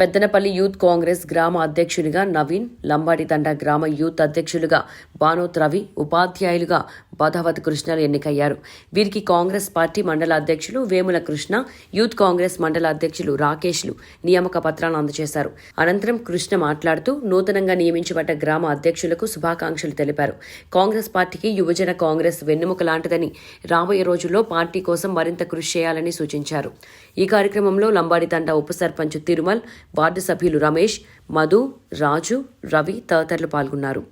Peddanapalli youth Congress గ్రామ అధ్యక్షునిగా నవీన్ లంబాడితండ గ్రామ యూత్ అధ్యక్షులుగా బానోత్ రవి ఉపాధ్యాయులుగా బధావత్ కృష్ణలు ఎన్నికయ్యారు. వీరికి కాంగ్రెస్ పార్టీ మండల అధ్యక్షులు వేముల కృష్ణ యూత్ కాంగ్రెస్ మండల అధ్యక్షులు రాకేష్లు నియామక పత్రాలను అందజేశారు. అనంతరం కృష్ణ మాట్లాడుతూ నూతనంగా నియమించబడ్డ గ్రామ అధ్యక్షులకు శుభాకాంక్షలు తెలిపారు. కాంగ్రెస్ పార్టీకి యువజన కాంగ్రెస్ వెన్నెముక లాంటిదని రాబోయే రోజుల్లో పార్టీ కోసం మరింత కృషి చేయాలని సూచించారు. ఈ కార్యక్రమంలో లంబాడితండ ఉప సర్పంచ్ తిరుమల్ వార్డు సభ్యులు రమేష్ మధు రాజు రవి తదితరులు పాల్గొన్నారు.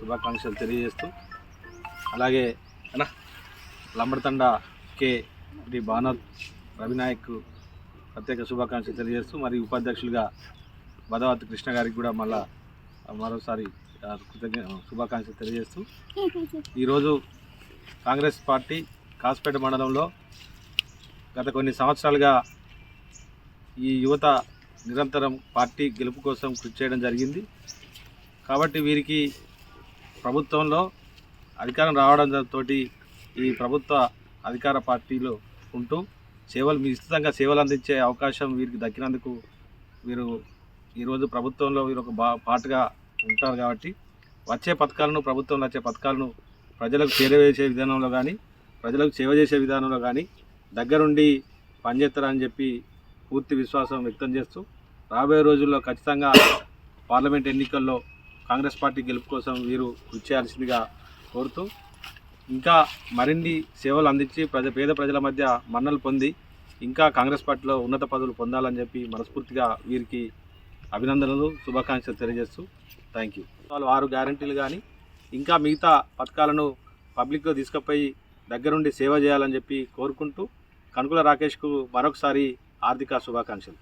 శుభాకాంక్షలు తెలియజేస్తూ అలాగే అన్న లంబడతండ కె. డి. భానత్ రవినాయక్ ప్రత్యేక శుభాకాంక్షలు తెలియజేస్తూ మరి ఉపాధ్యక్షులుగా భదవత్ కృష్ణ గారికి కూడా మళ్ళా మరోసారి కృతజ్ఞ శుభాకాంక్షలు తెలియజేస్తూ ఈరోజు కాంగ్రెస్ పార్టీ కాస్పేట మండలంలో గత కొన్ని సంవత్సరాలుగా ఈ యువత నిరంతరం పార్టీ గెలుపు కోసం కృషి చేయడం జరిగింది. కాబట్టి వీరికి ప్రభుత్వంలో అధికారం రావడంతో ఈ ప్రభుత్వ అధికార పార్టీలో ఉంటూ సేవలు విస్తృతంగా సేవలు అందించే అవకాశం వీరికి దక్కినందుకు వీరు ఈరోజు ప్రభుత్వంలో వీరు ఒక బా పాటుగా ఉంటారు కాబట్టి వచ్చే పథకాలను ప్రభుత్వంలో వచ్చే పథకాలను ప్రజలకు చేరవేసే విధానంలో కానీ ప్రజలకు సేవ చేసే విధానంలో కానీ దగ్గరుండి పనిచేస్తారని చెప్పి పూర్తి విశ్వాసం వ్యక్తం చేస్తూ రాబోయే రోజుల్లో ఖచ్చితంగా పార్లమెంట్ ఎన్నికల్లో కాంగ్రెస్ పార్టీ గెలుపు కోసం వీరు కృషి చేయాల్సిందిగా కోరుతూ ఇంకా మరిన్ని సేవలు అందించి ప్రజ పేద ప్రజల మధ్య మన్నలు పొంది ఇంకా కాంగ్రెస్ పార్టీలో ఉన్నత పదవులు పొందాలని చెప్పి మనస్ఫూర్తిగా వీరికి అభినందనలు శుభాకాంక్షలు తెలియజేస్తూ థ్యాంక్ యూ వాళ్ళు ఆరు గ్యారంటీలు కానీ ఇంకా మిగతా పథకాలను పబ్లిక్లో తీసుకుపోయి దగ్గరుండి సేవ చేయాలని చెప్పి కోరుకుంటూ కనుకుల రాకేష్కు మరొకసారి ఆర్థిక శుభాకాంక్షలు.